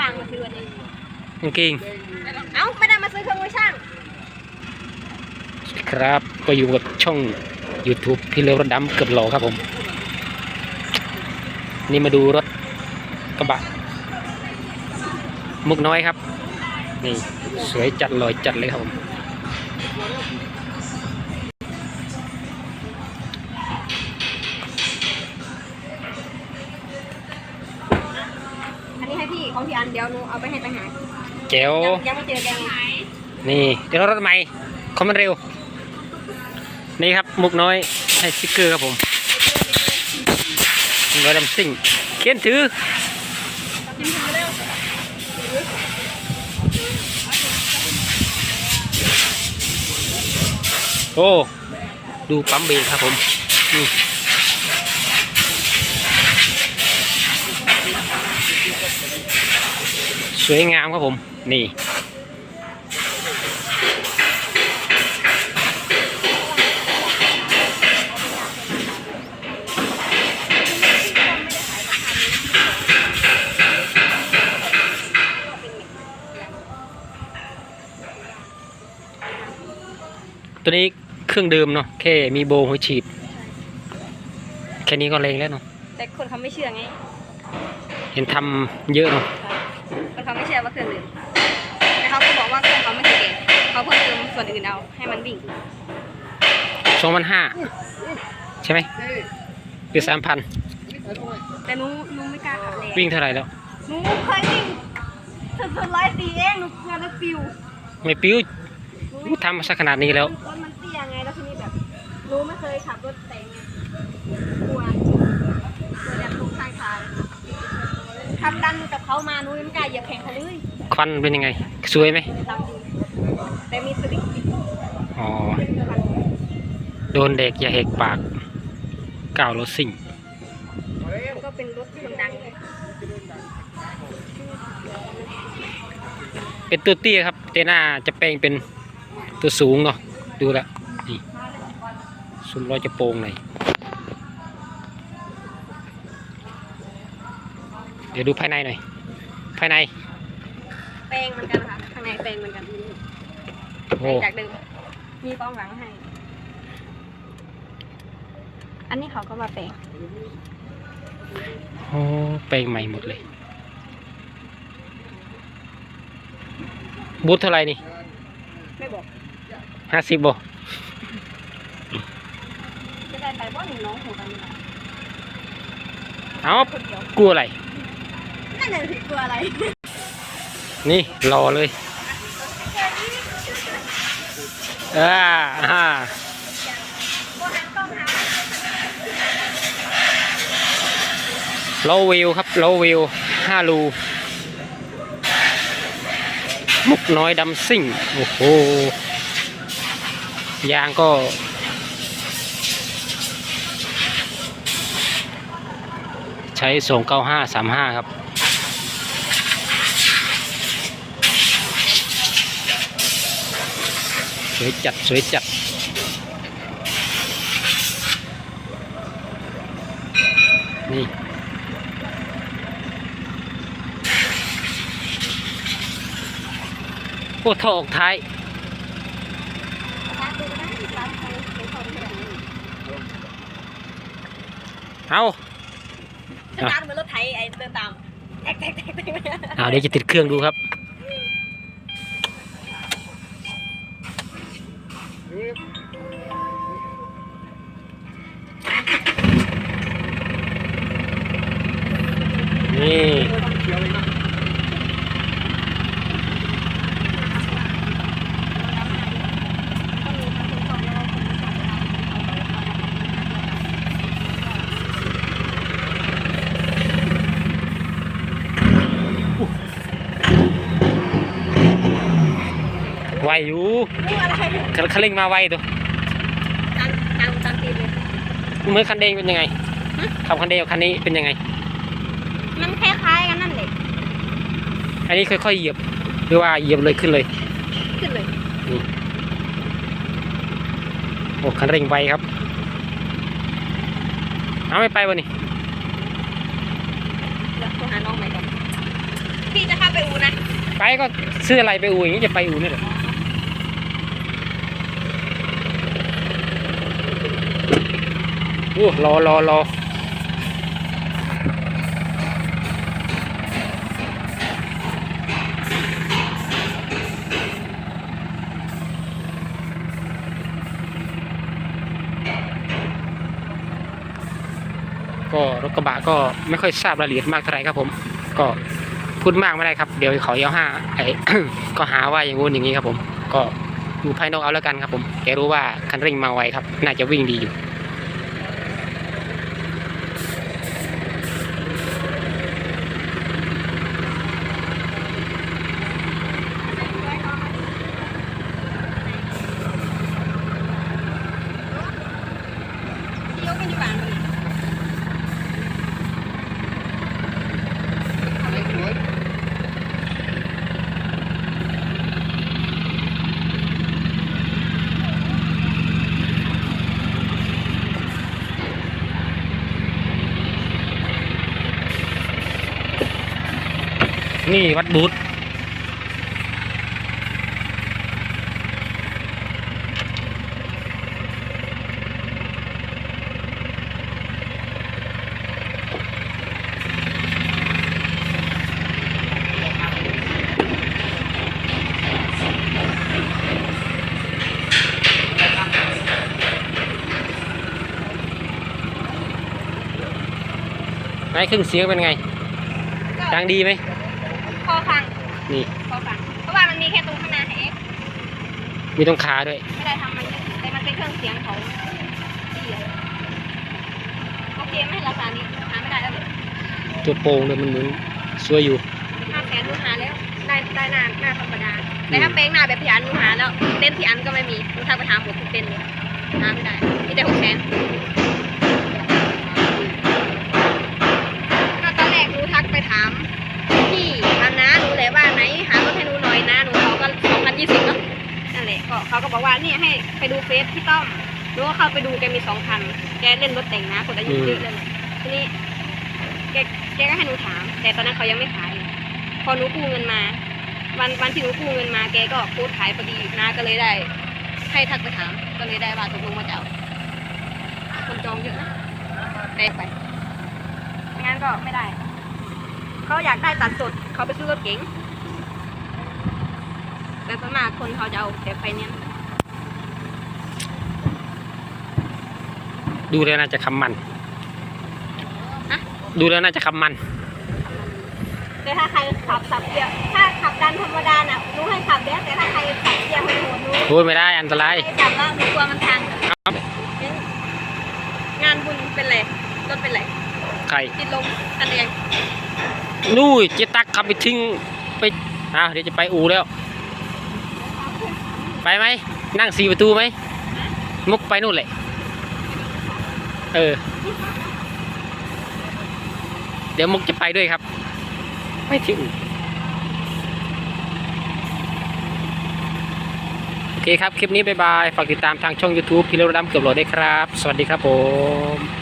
บ้างมาซื้อวันนี้กางเกงเอ้าไม่ได้มาซื้อเครื่องมือช่างครับก็อยู่กับช่อง YouTube พี่เลี้ยวรถดำเกือบหล่อครับผม นี่มาดูรถกระบะ มุกน้อยครับ นี่ สวยจัดลอยจัดเลยครับผม ให้พี่ของพี่อันเดี๋ยวหนูเอาไปให้ต่างหากแจ๋วยังยังไม่เจอแกไงนี่เดี๋ยวรถใหม่คอมมันเร็ว นี่ครับมุกน้อยให้สติ๊กเกอร์ครับผมรอยดำซิ่งเขียนถือโอ้ ดูปั๊มเบรกครับผมนี่ สวยงามครับผม นี่ตัวนี้เครื่องเดิมเนาะแค่มีโบหัวฉีด แค่นี้ก็เลงแล้วเนาะแต่คนเขาไม่เชื่อไง เห็นทำเยอะเนาะ คนเขาไม่เชื่อว่าเครื่องดื่มแต่เขาก็บอกว่าเครื่องเขาไม่เคยเก่งเขาเพิ่มเติมส่วนอื่นเอาให้มันวิ่งสองพันห้าใช่ไหมหรือสามพันแต่หนูหนูไม่กล้าขับแรงวิ่งเท่าไหร่แล้วหนูเคยวิ่งสุดๆร้อยสี่เองหนูกลัวรถปิวไม่ปิ้วหนูทำมาสักขนาดนี้แล้วรถมันเตี้ยไงแล้วทีนี้แบบหนูไม่เคยขับรถแต่งไงกลัวกลัวแบบตกข้างทาง ขับดันกับเขามาหนูยังไม่กล้าเหยียบแข่งเขาเลยควันเป็นยังไง สวยไหมดำดีแต่มีสลิงติดอ๋อโดนเด็กอย่าเหกปากก้าวรถสิ่ง ก็เป็นรถคนดังเลยเป็นตัวเตี้ยครับ แต่หน้าจะแปลงเป็นตัวสูงเนาะ ดูและนี่ซุ้มล้อจะโปร่งหน่อย เดี๋ยวดูภายในหน่อย ภายใน แปลงเหมือนกันค่ะข้างในแปลงเหมือนกันโอ้จากเดิมมีกล้องหลังให้ อันนี้เขาก็มาแปลงโหแปลงใหม่หมดเลย บูธเท่าไหร่นี่ไม่บอกห้าสิบบ่จะได้ไปว่าหนูน้องหัวกันนี่แหละเอาคนเดียวกลัวอะไร นั่นแหละสิกลัวอะไรนี่รอเลยอ่าอ่าโลวิวครับโลวิวห้ารูมุกน้อยดำซิ่ง โอ้โห ยางก็ ใช้ส่งเก้าห้าสามห้าครับ วยจัดสวยจัดนี่โอ้ทอออกท้ายเอาสตาร์ทเหมือนรถไถไอ้เดินตามแท็กแท็กแท็กแท็กเอาเดี๋ยวจะติดเครื่องดูครับ นี่ วอยู่นี่อะไรคันคันเร่งมาไวตัวตามตามตามตีนเลยเหมือนคันแดงเป็นยังไงขับคันแดงกับคันนี้เป็นยังไง มันคล้ายๆกันนั่นแหละอันนี้ค่อยๆเหยียบหรือว่าเหยียบเลยขึ้นเลย ขึ้นเลยโอ้คันเร่งไวครับ เอาไม่ไปวะนี่เดี๋ยวโทรหาน้องใหม่ก่อนพี่จะเข้าไปอูนะ ไปก็ซื้ออะไรไปอูอย่างนี้จะไปอูนี่เหรอ โอ้รอรอรอก็รถกระบะก็ไม่ค่อยทราบรายละเอียดมากเท่าไหร่ครับผม ก็พูดมากไม่ได้ครับ เดี๋ยวขาเย้าห้าไอ้ก็หาว่าอย่างงู้นอย่างนี้ครับผม ก็ดูภายนอกเอาแล้วกันครับผมแกรู้ว่าคันเร่งมาไวครับ น่าจะวิ่งดีอยู่ นี่วัดบูธไงเครื่องเสียงเป็นไงก็ดังดีไหมพอ ฟังนี่พอฟังเพราะว่ามันมีแค่ตรงข้างหน้าให้เอฟมีตรงขาด้วย ไม่ได้ทำมันเยอะแต่มันเป็นเครื่องเสียงของพี่อะโอเคไหมราคานี้หาไม่ได้แล้วเลยตัวโปร่งเลยมันเหมือนสวยอยู่ ห้าแสนรู้หาแล้ว ได้ได้หน้าหน้าธรรมดา แต่ถ้าเป้งหน้าแบบพี่อันรู้หาแล้ว เต้นพี่อันก็ไม่มีรู้ทักไปถามหมดทุกเต้นเลยหาไม่ได้มีแต่หกแสน ก็เขาก็บอกว่าเนี่ยให้ไปดูเฟซพี่ต้อมหนูก็เข้าไปดูแกมีสองพันแกเล่นรถแต่งนะคนอายุเยอะเลยแหละทีนี้แกแกก็ให้หนูถาม แต่ตอนนั้นเขายังไม่ขาย พอหนูกู้เงินมา วันวันที่หนูกู้เงินมาแกก็โพสต์ขายพอดีนะก็เลยได้ ให้ทักไปถามก็เลยได้ว่าตกลงมาจะเอาคนจองเยอะนะแปลกไปไม่งั้นก็ไม่ได้ เขาอยากได้ตัดสดเขาไปซื้อรถเก๋ง แต่ส่วนมากคนเขาจะเอาแต่ไฟแนนซ์ดูแล้วน่าจะคำมันฮะดูแล้วน่าจะคำมัน แต่ถ้าใครขับสับเกียร์ถ้าขับดันธรรมดาน่ะรู้ให้ขับแล้วแต่ถ้าใครขับเกียร์โหดๆรู้โอ้ยไม่ได้อันตรายใครจับแล้วหนูกลัวมันพังครับงั้นงานบุญเป็นไรรถเป็นไรใครติดลมกันเองนู่นเจตักขับไปทิ้งไปอ่าเดี๋ยวจะไปอูแล้ว ไปไหม นั่งสี่ประตูไหม มุกไปนู่นแหละเออ เดี๋ยวมุกจะไปด้วยครับ ไปที่อูโอเคครับ คลิปนี้บายบาย ฝากติดตามทางช่อง YouTube พิรดำเกือบโหลดได้ครับ สวัสดีครับผม